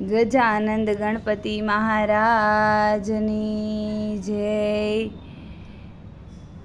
ગજાનંદ ગણપતિ મહારાજની જય.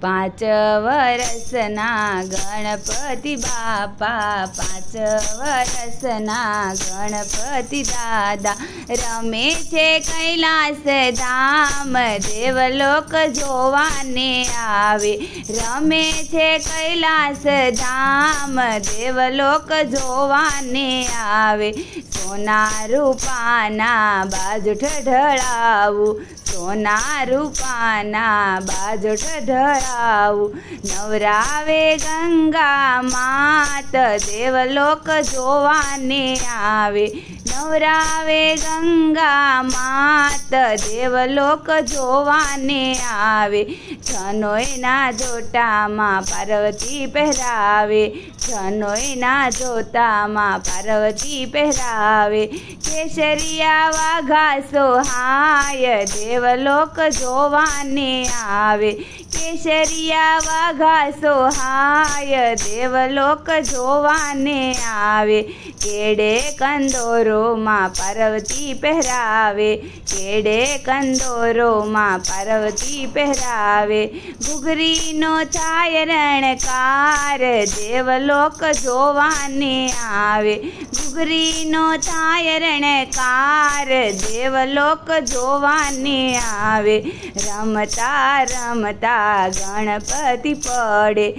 પાંચ વરસના ગણપતિ બાપા, પાંચ વરસના ગણપતિ દાદા. રમે છે કૈલાસ ધામ, દેવલોક જોવાને આવે. રમે છે કૈલાસ ધામ, દેવલોક જોવાને આવે. સોના રૂપાના બાજુ ઢળાવું. સોના રૂપાના બાજુ ધરાવું. નવરાવે ગંગા માત, દેવલોક જોવાને આવે. નવરાવે ગંગા માત, દેવલોક જોવાને આવે. જનોયના જોટામાં પાર્વતી પહેરાવે. જનોયના જોતામાં પાર્વતી પહેરાવે. કેસરિયા વાઘા સોહાય દેવલોક જોવાને આવે. કેસરિયા વાઘા સોહાય દેવલોક જોવાને આવે. કેડે કંદોરોમાં પાર્વતી પહેરાવે. કેડે કંદોરોમાં પાર્વતી પહેરાવે. ઘુઘરીનો થાય રણકાર દેવલોક જોવાને આવે. ઘુઘરીનો થાય રણકાર દેવલોક જોવાને આવે. રમતા રમતા ગણપતિ પડે.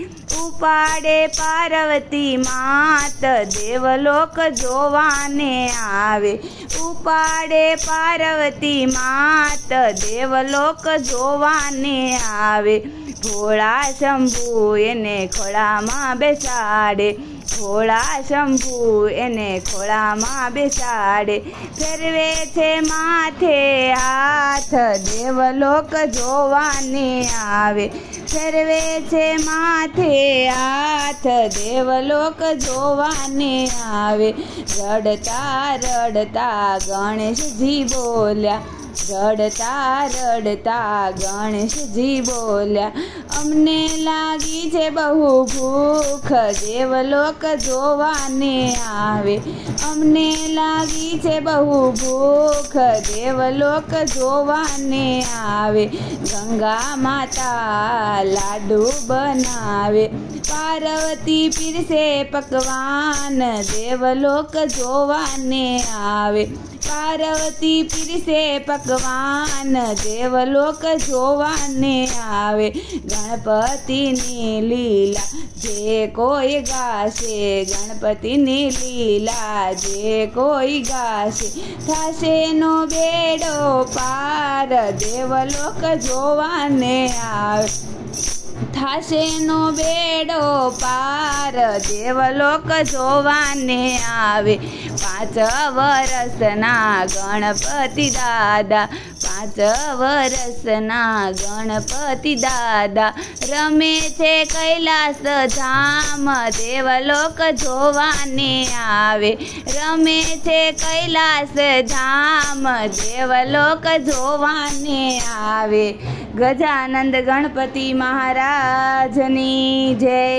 ઉપાડે પાર્વતી માત, દેવલોક જોવાને આવે. ઉપાડે પાર્વતી માત, દેવલોક જોવાને આવે. ભોળા શંભુ એને ખોળામાં બેસાડે. ભોળા શંભુ એને ખોળામાં બેસાડે. ફેરવે છે માથે હાથ, દેવલોક જોવાને આવે. ફેરવે છે માથે હાથ, દેવલોક જોવાને આવે. રડતા રડતા ગણેશજી બોલ્યા. રડતા રડતા ગણેશજી બોલ્યા. અમને લાગી છે બહુ ભૂખ, દેવલોક જોવાને આવે. અમને લાગી છે બહુ ભૂખ, દેવલોક જોવાને આવે. ગંગા માતા લાડુ બનાવે. પાર્વતી પીરસે પકવાન, દેવલોક જોવાને આવે. પાર્વતી પીરસે પકવાન, દેવલોક જોવાને આવે. ગણપતિની લીલા જે કોઈ ગાશે ગણપતિની લીલા જે કોઈ ગાશે થશે નો બેડો પાર, દેવલોક જોવાને આવે. થાશે નો બેડો પાર, દેવલોક જોવાને આવે. પાંચ વરસના ગણપતિ દાદા પાંચ વરસના ગણપતિ દાદા રમે છે કૈલાસ ધામ. દેવલોક જોવાને આવે. રમે છે કૈલાસ ધામ. દેવલોક જોવાને આવે. ગજાનંદ ગણપતિ મહારાજની જય.